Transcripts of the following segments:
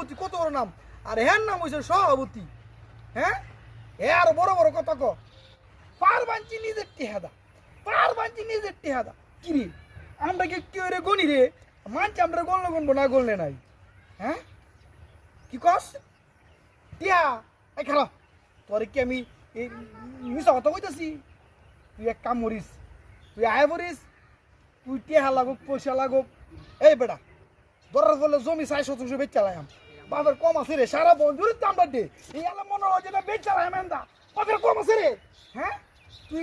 সভাপতি, কত বড় নাম? আর হ্যার নাম হয়েছে সভাপতি। হ্যাঁ? আর বড় বড় কথা ক। পার বাঞ্চি নিজের টেহাদা। পার বাঞ্চি নিজের টেহাদা। কি রে? আমরা কি কেউ রে গনি রে? মানছি আমরা গলনে গনবো, না গলনে নাই। হ্যাঁ? কি কস? টিয়া, এই খারাপ। তোর কি আমি এই মিশা কথা কইতাছি? তুই এক কাম করিস, তুই আয় পড়িস, তুই টেহা লাগুক, পয়সা লাগুক। এই বেটা দরার ফলে জমি চাই শতাংশ বেচ চালাইম বাবার কম আছে রে, সারা বন্ধুর দাম দে এই মনে হয় যেটা বেচার চালাইম এন্দা কম আছে রে। হ্যাঁ? তুই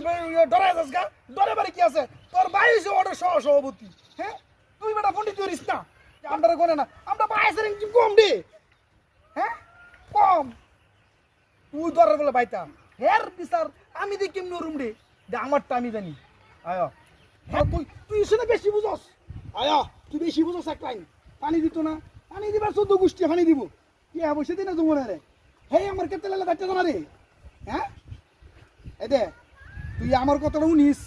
ডরাই যাস গা? ডরে বাড়ি কি আছে? তোর ভাই অর্ডার সহ সভাপতি। হ্যাঁ? তুই বেটা পন্ডিত করিস না। আমরা গনে না। আমরা বাইশের কম দে হ্যাঁ? কম। তুই দরার বলে বাইতাম। হের বিচার, আমি দেখি কেমন রুম রে? যে আমারটা আমি জানি। আয়। তুই তুই শুনে বেশি বুঝস। আয়, তুই বেশি বুঝস এক পানি দিত না। পানি দিবার চোদ্দ গোষ্ঠী পানি দিব। কি হব সেদিন তোমার রে হে আমার কেতে লালে দাঁড়তে না রে হ্যাঁ এ দে, তুই আমার কথাটা শুনিস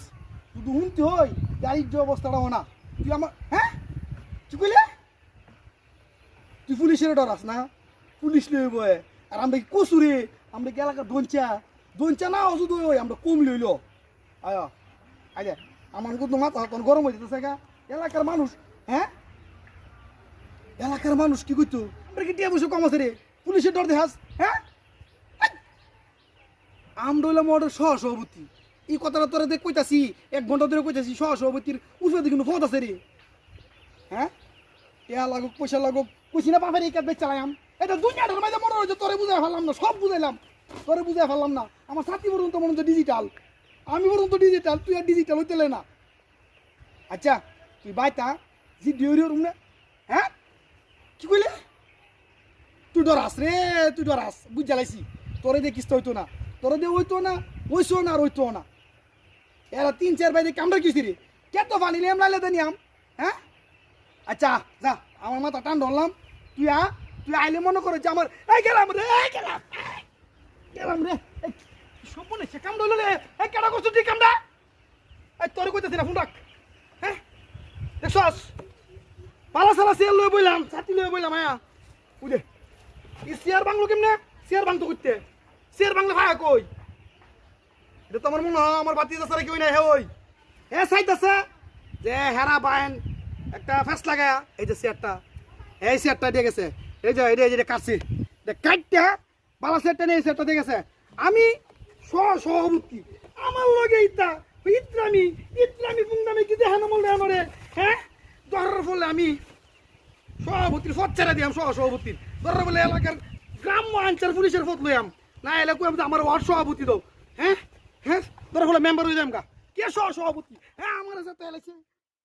তুই শুনতে হই যে অবস্থাটা না তুই আমার হ্যাঁ কি কইলে তুই পুলিশের ডরাস না? পুলিশ লই বয়ে আর আমরা কি কসুরে আমরা কি এলাকার দঞ্চা না শুধু ওই আমরা কম লইল আয় আয়। আমার কিন্তু মাথা তখন গরম হয়ে যেতেছে এলাকার মানুষ হ্যাঁ এলাকার মানুষ কি করতো টিয়া বসে কম আছে রে? পুলিশের ডর দেখাস হ্যাঁ? হইলাম ওদের সহ সভাপতি এই কথাটা তোরা দেখ কইতাছি, এক ঘণ্টা ধরে কইতাছি সহ সভাপতির উপরে কিন্তু ফোন আছে রে। হ্যাঁ? টিয়া লাগুক, পয়সা লাগুক, কইছি না বাপের এই কাজ চালাইম এটা দুনিয়াটার মাঝে মনে হচ্ছে তোরে বুঝাই ফেললাম না, সব বুঝাইলাম। তোরে বুঝাই ফেললাম না। আমার সাথী পর্যন্ত মনে হচ্ছে ডিজিটাল আমি পর্যন্ত ডিজিটাল তুই আর ডিজিটাল হইতে না। আচ্ছা তুই বাইতা জি ডিওরি রুম না। হ্যাঁ? কি কইলে? তুই ডরাস রে তুই ডরাস বুঝ জ্বালাইছি তোরে দিয়ে কিস্ত হইতো না তোরে দিয়ে হইতো না হইছো না আর হইতো না। এরা তিন চার বাইরে কামড়া কিছি রে। কে তো ফানি নিলাম লাইলে দেনি আম হ্যাঁ? আচ্ছা যা আমার মাথা টান ধরলাম। তুই আ তুই আইলে মনে করে যে আমার এই গেলাম রে এই গেলাম। গেলাম রে এই, সম্পূর্ণ সে কাম ধরলো রে? এই কেডা করছ তুই কামটা এই তোর কইতেছি না ফোন রাখ। হ্যাঁ? দেখছস? পালা সালা সিয়ার লয়ে বইলাম ছাতি লয়ে বইলাম আয়া। বুঝে এই চেয়ার বাংলো কেমনে? চেয়ার বাংতো করতে চেয়ার বাংলা ভায়া কই? এটা তো আমার মনে হয় আমার বাতি আছে কেউ নাই, হে ওই হে সাইড আছে। যে হেরা বাইন, একটা ফ্যাস লাগায়া এই যে চেয়ারটা এই চেয়ারটা দিয়ে গেছে। এই যে এই যে কাটছি। কাটটা বালা চেয়ারটা নিয়ে এই চেয়ারটা দিয়ে গেছে। আমি সহ সভাপতি আমার লগে ইতা ইত্রামি ইত্রামি পুংদামি কি দেখানো বললে আমারে হ্যাঁ ধরার ফলে আমি সভাপতির ফত ছেড়ে দিয়াম সহ সভাপতির ধরার বলে এলাকার গ্রাম্য আনসার পুলিশের ফত লইয়াম। না এলে কই আমার ওয়ার্ড সভাপতি দাও। হ্যাঁ? হ্যাঁ? ধরার ফলে মেম্বার হয়ে যাম গা। কে সহ সভাপতি হ্যাঁ আমার সাথে এলাইছে